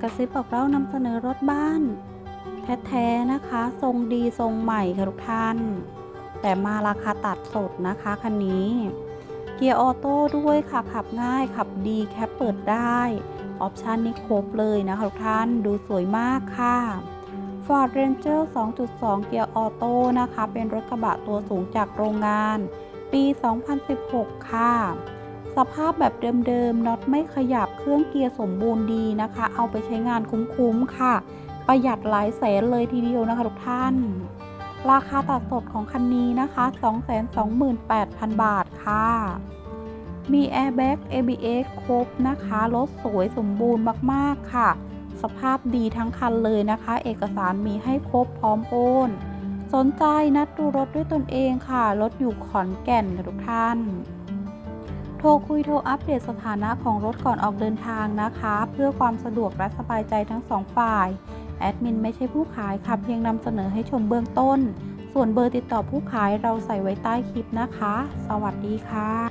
กระซิบบอกเล่านำเสนอรถบ้าน แท้ๆนะคะ ทรงดีทรงใหม่ค่ะทุกท่าน แต่มาราคาตัดสดนะคะคันนี้ เกียร์ออโต้ด้วยค่ะ ขับง่ายขับดีแคปเปิดได้ ออปชันนี้ครบเลยนะคะทุกท่านดูสวยมากค่ะ Ford Ranger 2.2 เกียร์ออโต้นะคะ เป็นรถกระบะตัวสูงจากโรงงาน ปี 2016 ค่ะ สภาพแบบเดิมๆน็อตไม่ขยับเครื่องเกียร์สมบูรณ์ดีนะคะ เอาไปใช้งานคุ้มๆค่ะ ประหยัดหลายแสนเลยทีเดียวนะคะทุกท่าน ราคาตัดสดของคันนี้นะคะ 228,000 บาทค่ะ มี Airbag ABS ครบนะคะ รถสวยสมบูรณ์มากๆค่ะ สภาพดีทั้งคันเลยนะคะ เอกสารมีให้ครบพร้อมโอนสนใจนัดดูรถด้วยตนเองค่ะ รถอยู่ขอนแก่นค่ะทุกท่าน โทรคุยโทรอัปเดตสถานะของรถก่อนออกเดินทางนะคะ เพื่อความสะดวกและสบายใจทั้งสองฝ่าย แอดมินไม่ใช่ผู้ขายค่ะเพียงนำเสนอให้ชมเบื้องต้น ส่วนเบอร์ติดต่อผู้ขายเราใส่ไว้ใต้คลิปนะคะ สวัสดีค่ะ